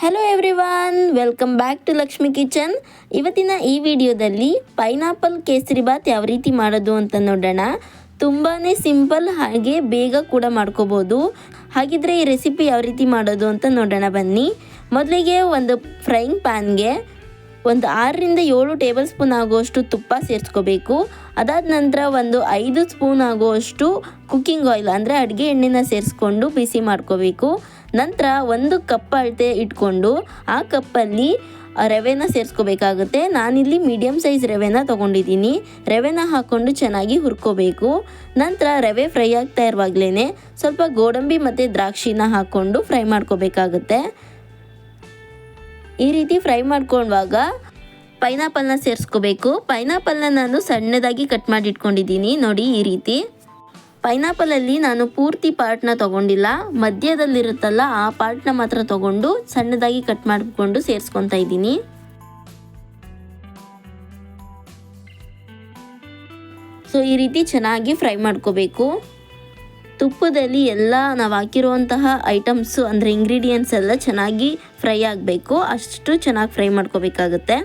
Hello everyone welcome back to Lakshmi kitchen ಇವತ್ತಿನ ಈ ವಿಡಿಯೋದಲ್ಲಿ ಪೈನಾಪಲ್ ಕೇಸರಿ ಬಾತ್ ಯಾವ ರೀತಿ ಮಾಡೋದು ಅಂತ ನೋಡೋಣ. ತುಂಬಾ ಸಿಂಪಲ್ ಹಾಗೆ ಬೇಗ ಕೂಡ ಮಾಡ್ಕೋಬೋದು. ಹಾಗಿದ್ರೆ ಈ ರೆಸಿಪಿ ಯಾವ ರೀತಿ ಮಾಡೋದು ಅಂತ ನೋಡೋಣ ಬನ್ನಿ. ಮೊದಲಿಗೆ ಒಂದು ಫ್ರೈಯಿಂಗ್ ಪ್ಯಾನ್ಗೆ ಒಂದು ಆರರಿಂದ ಏಳು ಟೇಬಲ್ ಸ್ಪೂನ್ ಆಗುವಷ್ಟು ತುಪ್ಪ ಸೇರಿಸ್ಕೋಬೇಕು. ಅದಾದ ನಂತರ ಒಂದು ಐದು ಸ್ಪೂನ್ ಆಗುವಷ್ಟು ಕುಕ್ಕಿಂಗ್ ಆಯಿಲ್ ಅಂದರೆ ಅಡುಗೆ ಎಣ್ಣೆನ ಸೇರಿಸ್ಕೊಂಡು ಬಿಸಿ ಮಾಡ್ಕೋಬೇಕು. ನಂತರ ಒಂದು ಕಪ್ ಅಳತೆ ಇಟ್ಕೊಂಡು ಆ ಕಪ್ಪಲ್ಲಿ ರವೆನ ಸೇರಿಸ್ಕೋಬೇಕಾಗುತ್ತೆ. ನಾನಿಲ್ಲಿ ಮೀಡಿಯಮ್ ಸೈಜ್ ರವೆನ ತೊಗೊಂಡಿದ್ದೀನಿ. ರವೆನ ಹಾಕ್ಕೊಂಡು ಚೆನ್ನಾಗಿ ಹುರ್ಕೋಬೇಕು. ನಂತರ ರವೆ ಫ್ರೈ ಆಗ್ತಾ ಇರುವಾಗಲೇ ಸ್ವಲ್ಪ ಗೋಡಂಬಿ ಮತ್ತು ದ್ರಾಕ್ಷಿನ ಹಾಕ್ಕೊಂಡು ಫ್ರೈ ಮಾಡ್ಕೋಬೇಕಾಗುತ್ತೆ. ಈ ರೀತಿ ಫ್ರೈ ಮಾಡ್ಕೊಂಡಾಗ ಪೈನಾಪಲ್ನ ಸೇರಿಸ್ಕೋಬೇಕು. ಪೈನಾಪಲ್ನ ನಾನು ಸಣ್ಣದಾಗಿ ಕಟ್ ಮಾಡಿ ಇಟ್ಕೊಂಡಿದ್ದೀನಿ ನೋಡಿ ಈ ರೀತಿ. ಪೈನಾಪಲಲ್ಲಿ ನಾನು ಪೂರ್ತಿ ಪಾರ್ಟ್ನ ತೊಗೊಂಡಿಲ್ಲ. ಮಧ್ಯದಲ್ಲಿರುತ್ತಲ್ಲ, ಆ ಪಾರ್ಟ್ನ ಮಾತ್ರ ತಗೊಂಡು ಸಣ್ಣದಾಗಿ ಕಟ್ ಮಾಡಿಕೊಂಡು ಸೇರಿಸ್ಕೊತಾ ಇದ್ದೀನಿ. ಸೊ, ಈ ರೀತಿ ಚೆನ್ನಾಗಿ ಫ್ರೈ ಮಾಡ್ಕೋಬೇಕು. ತುಪ್ಪದಲ್ಲಿ ಎಲ್ಲ ನಾವು ಹಾಕಿರುವಂತಹ ಐಟಮ್ಸು ಅಂದರೆ ಇಂಗ್ರೀಡಿಯೆಂಟ್ಸ್ ಎಲ್ಲ ಚೆನ್ನಾಗಿ ಫ್ರೈ ಆಗಬೇಕು. ಅಷ್ಟು ಚೆನ್ನಾಗಿ ಫ್ರೈ ಮಾಡ್ಕೋಬೇಕಾಗುತ್ತೆ.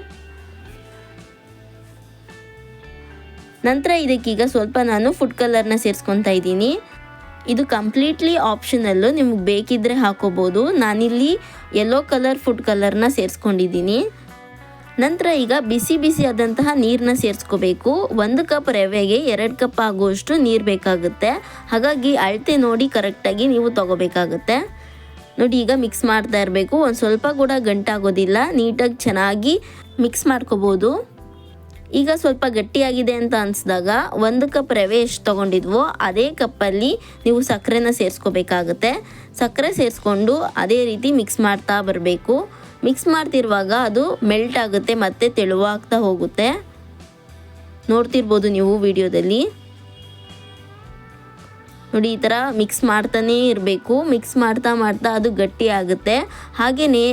ನಂತರ ಇದಕ್ಕೀಗ ಸ್ವಲ್ಪ ನಾನು ಫುಡ್ ಕಲರ್ನ ಸೇರಿಸ್ಕೊತಾ ಇದ್ದೀನಿ. ಇದು ಕಂಪ್ಲೀಟ್ಲಿ ಆಪ್ಷನಲ್ಲು ನಿಮ್ಗೆ ಬೇಕಿದ್ದರೆ ಹಾಕೋಬೋದು. ನಾನಿಲ್ಲಿ ಯೆಲ್ಲೋ ಕಲರ್ ಫುಡ್ ಕಲರ್ನ ಸೇರಿಸ್ಕೊಂಡಿದ್ದೀನಿ. ನಂತರ ಈಗ ಬಿಸಿ ಬಿಸಿ ಆದಂತಹ ನೀರನ್ನ ಸೇರಿಸ್ಕೋಬೇಕು. ಒಂದು ಕಪ್ ರವೆಗೆ ಎರಡು ಕಪ್ ಆಗುವಷ್ಟು ನೀರು ಬೇಕಾಗುತ್ತೆ. ಹಾಗಾಗಿ ಅಳತೆ ನೋಡಿ ಕರೆಕ್ಟಾಗಿ ನೀವು ತಗೋಬೇಕಾಗುತ್ತೆ. ನೋಡಿ ಈಗ ಮಿಕ್ಸ್ ಮಾಡ್ತಾ ಇರಬೇಕು. ಒಂದು ಸ್ವಲ್ಪ ಕೂಡ ಗಂಟಾಗೋದಿಲ್ಲ. ನೀಟಾಗಿ ಚೆನ್ನಾಗಿ ಮಿಕ್ಸ್ ಮಾಡ್ಕೋಬೋದು. ಈಗ ಸ್ವಲ್ಪ ಗಟ್ಟಿಯಾಗಿದೆ ಅಂತ ಅನಿಸಿದಾಗ ಒಂದು ಕಪ್ ರವೆ ಎಷ್ಟು ತೊಗೊಂಡಿದ್ವೋ ಅದೇ ಕಪ್ಪಲ್ಲಿ ನೀವು ಸಕ್ಕರೆನ ಸೇರಿಸ್ಕೋಬೇಕಾಗುತ್ತೆ. ಸಕ್ಕರೆ ಸೇರಿಸ್ಕೊಂಡು ಅದೇ ರೀತಿ ಮಿಕ್ಸ್ ಮಾಡ್ತಾ ಬರಬೇಕು. ಮಿಕ್ಸ್ ಮಾಡ್ತಿರುವಾಗ ಅದು ಮೆಲ್ಟ್ ಆಗುತ್ತೆ ಮತ್ತು ತೆಳುವಾಗ್ತಾ ಹೋಗುತ್ತೆ. ನೋಡ್ತಿರ್ಬೋದು ನೀವು ವಿಡಿಯೋದಲ್ಲಿ. ನೋಡಿ, ಈ ಥರ ಮಿಕ್ಸ್ ಮಾಡ್ತಾನೇ ಇರಬೇಕು. ಮಿಕ್ಸ್ ಮಾಡ್ತಾ ಮಾಡ್ತಾ ಅದು ಗಟ್ಟಿ ಆಗುತ್ತೆ. ಹಾಗೆಯೇ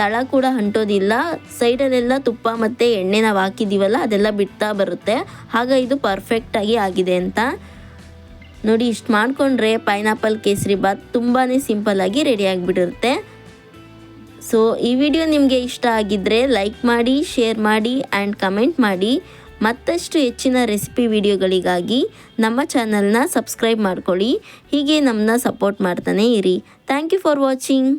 ತಳ ಕೂಡ ಅಂಟೋದಿಲ್ಲ ಸೈಡಲ್ಲೆಲ್ಲ ತುಪ್ಪ ಮತ್ತು ಎಣ್ಣೆ ನಾವು ಹಾಕಿದ್ದೀವಲ್ಲ ಅದೆಲ್ಲ ಬಿಡ್ತಾ ಬರುತ್ತೆ. ಆಗ ಇದು ಪರ್ಫೆಕ್ಟಾಗಿ ಆಗಿದೆ ಅಂತ. ನೋಡಿ, ಇಷ್ಟು ಮಾಡಿಕೊಂಡ್ರೆ ಪೈನಾಪಲ್ ಕೇಸರಿ ಬಾತ್ ತುಂಬಾ ಸಿಂಪಲ್ಲಾಗಿ ರೆಡಿ ಆಗಿಬಿಡುತ್ತೆ ಸೊ ಈ ವಿಡಿಯೋ ನಿಮಗೆ ಇಷ್ಟ ಆಗಿದ್ದರೆ ಲೈಕ್ ಮಾಡಿ ಶೇರ್ ಮಾಡಿ ಆ್ಯಂಡ್ ಕಮೆಂಟ್ ಮಾಡಿ. ಮತ್ತಷ್ಟು ಹೆಚ್ಚಿನ ರೆಸಿಪಿ ವಿಡಿಯೋಗಳಿಗಾಗಿ ನಮ್ಮ ಚಾನಲ್ನ ಸಬ್ಸ್ಕ್ರೈಬ್ ಮಾಡ್ಕೊಳ್ಳಿ. ಹೀಗೆ ನಮ್ಮನ್ನ ಸಪೋರ್ಟ್ ಮಾಡ್ತಾನೆ ಇರಿ. Thank you for watching